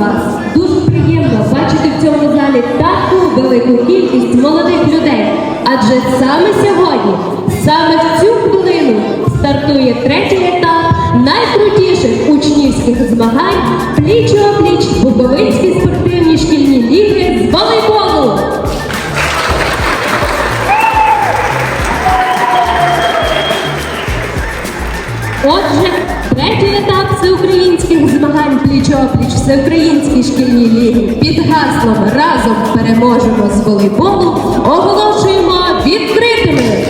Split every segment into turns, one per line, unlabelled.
вас. Дуже приємно бачити в цьому залі таку велику кількість молодих людей. Адже саме сьогодні, саме в цю хвилину стартує третій етап найкрутіших учнівських змагань пліч-опліч Буковинські спортивні шкільні ліги з волейболу. Отже, третій етап всеукраїнських змагань пліч-опліч всеукраїнські шкільні ліги під гаслом Разом переможемо з волейболу оголошуємо відкритими.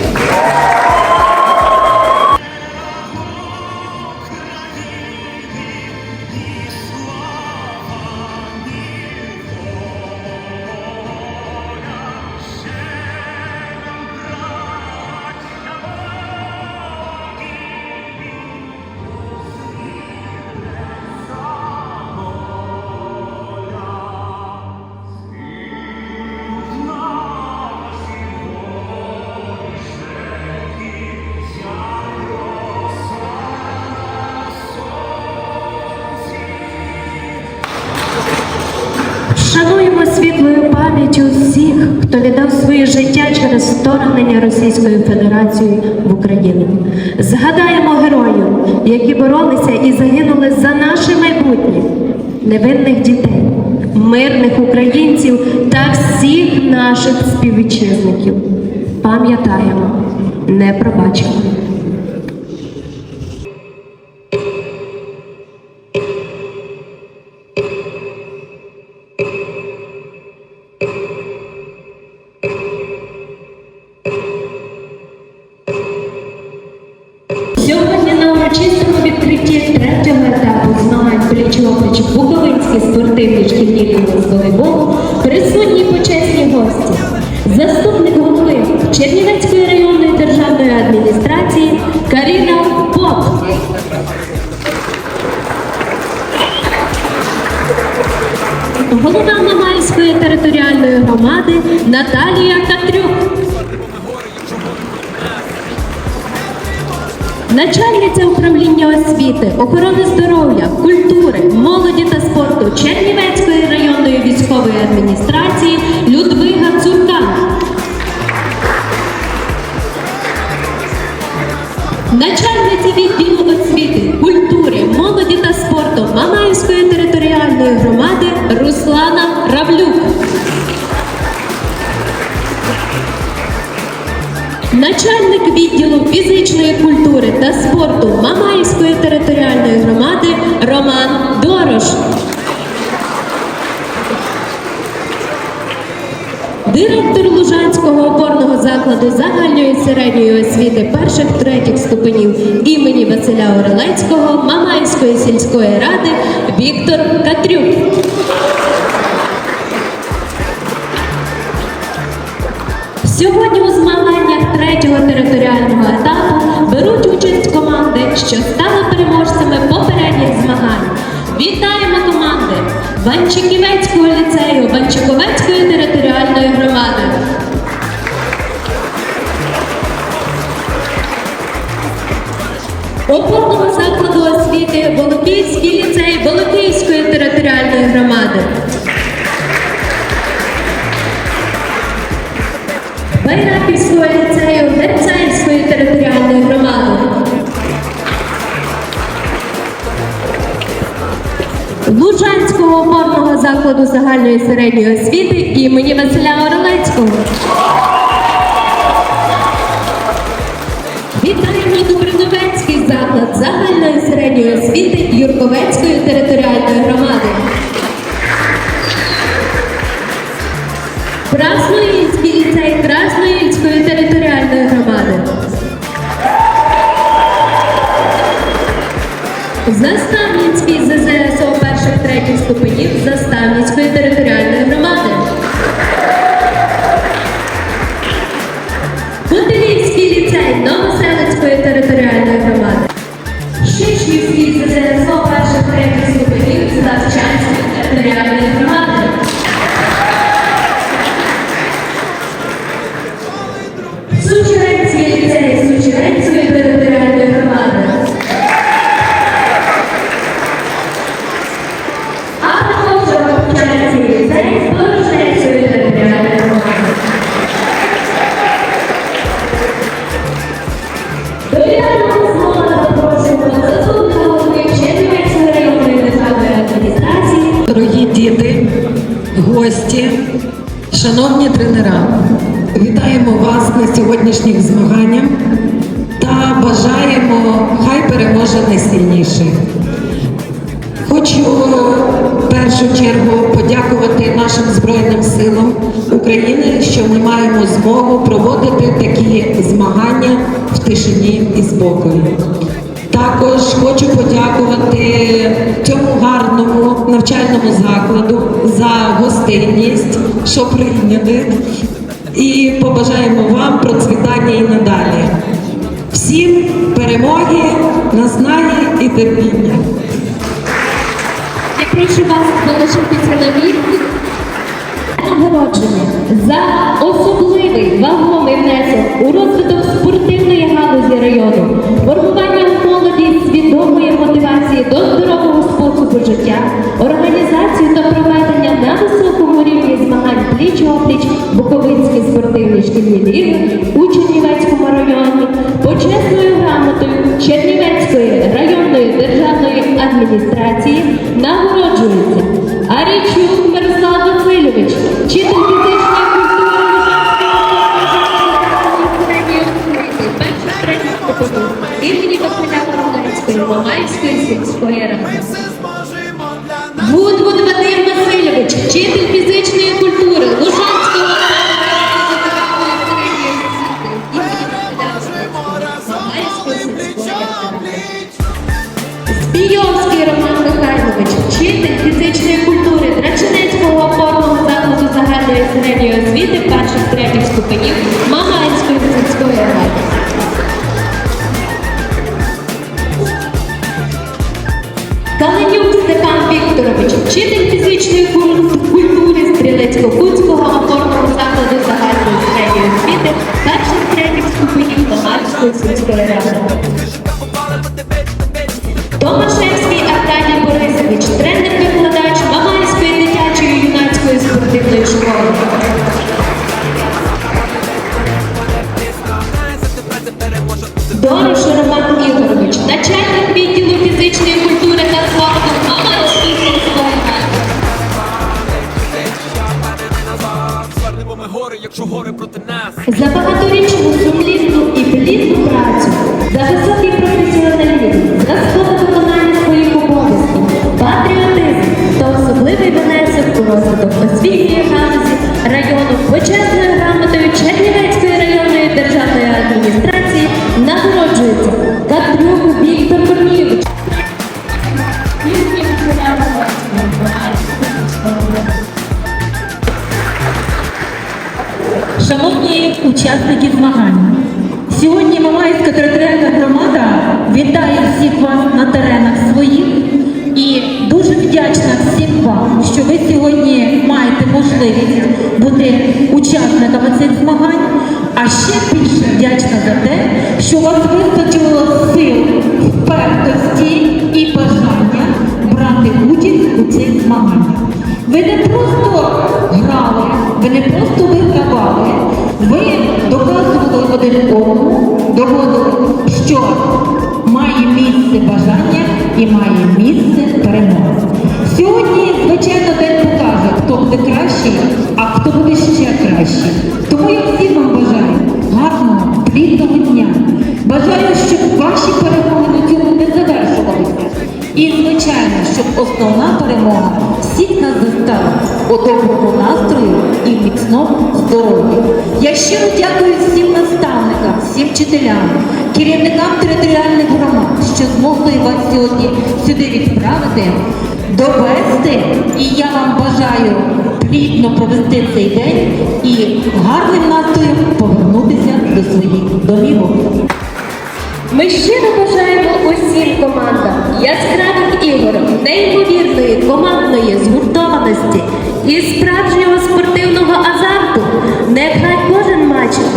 Життя через вторгнення Російської Федерації в Україну. Згадаємо героїв, які боролися і загинули за наше майбутнє, невинних дітей, мирних українців та всіх наших співвітчизників. Пам'ятаємо, не пробачимо.
Спортивні шкільні з присутні почесні гості. Заступник голови Чернівецької районної державної адміністрації Каріна Поп. Голова Мамальської територіальної громади Наталія Катрюк. Начальниця управління освіти, охорони здоров'я, культури, молоді та спорту Чернівецької районної військової адміністрації Людвига Цуркан. Начальниця відділу освіти, культури, молоді та спорту Мамаївської територіальної громади Руслана Начальник відділу фізичної культури та спорту Мамаївської територіальної громади Роман Дорош. Директор Лужанського опорного закладу загальної середньої освіти перших третіх ступенів імені Василя Орелецького Мамаївської сільської ради Віктор Катрюк. Сьогодні у змаганнях третього територіального етапу беруть участь команди, що стали переможцями попередніх змагань. Вітаємо команди Ванчиківецького ліцею Ванчиковецької територіальної громади. Опорного закладу освіти Волоківський ліцей Волоківської територіальної громади. Байраківського ліцею територіальної громади. Лужанського опорного закладу загальної середньої освіти імені Василя Орелецького. Вітаємо Добриновецький заклад загальної середньої освіти Юрковецької територіальної громади. Красноїльський ліцей Красноїльської територіальної громади. Заставницький ЗЗСО перших третіх ступенів Заставницької територіальної громади. Путилівський ліцей Новоселицької територіальної громади. Шишківський ЗЗСО
вітаємо вас на сьогоднішніх змаганнях та бажаємо, хай переможе найсильніший. Хочу в першу чергу подякувати нашим Збройним силам України, що ми маємо змогу проводити такі змагання в тишині і спокої. Також хочу подякувати цьому гарному навчальному закладу за гостинність, що прийняли, і побажаємо вам процвітання і надалі. Всім перемоги, наснаги і терпіння.
Я прошу вас залишитися на місці. Нагородження за особливий вагомий внесок у розвиток спортивної галузі району, формування молоді свідомої мотивації до здорового способу життя, організацію та проведення на високому рівні змагань пліч-опліч Буковинські спортивні шкільні ліги у Чернівецькому районі, почесною грамотою Чернівецької районної державної адміністрації нагороджується Арічук Мирослав Васильович, вчитель фізичної культури імені Василя Воронецької Мамайської сільської ради. Гудвуд Вадим Васильович, вчитель фізичної культури Лужанського третіх освітньої галузі району почесною грамотою Чернівецької районної державної адміністрації нагороджується Катрюк Віктор Корнійович.
Шановні учасники змагань, сьогодні Мамайська територіальна громада вітає всіх вас на теренах учасниками цих змагань. А ще більше вдячна за те, що у вас вистачило сил, впертості і бажання брати участь у цих змаганнях. Ви не просто грали, ви не просто вигравали, ви доказували один одному, доводили, щиро дякую всім наставникам, всім вчителям, керівникам територіальних громад, що змогли вас сьогодні сюди відправити, довести. І я вам бажаю плідно провести цей день і гарним настроєм повернутися до своїх домівок.
Ми щиро бажаємо усім командам яскравих ігор, неймовірної командної згуртованості і справжнього спортивного азарту. Нехай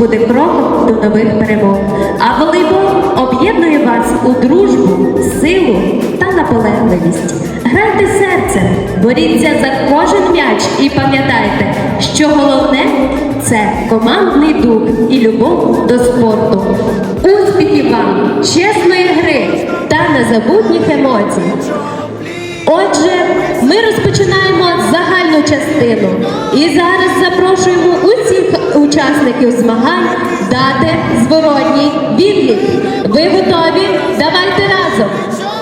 буде кроком до нових перемог. А волейбол об'єднує вас у дружбу, силу та наполегливість. Грайте серцем, боріться за кожен м'яч і пам'ятайте, що головне це командний дух і любов до спорту. Успіхів вам, чесної гри та незабутніх емоцій. Отже, ми розпочинаємо загальну фінальну частину. І зараз запрошуємо усіх учасників змагань дати зворотній відлік. Ви готові? Давайте разом.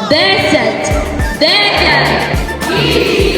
Десять, дев'ять.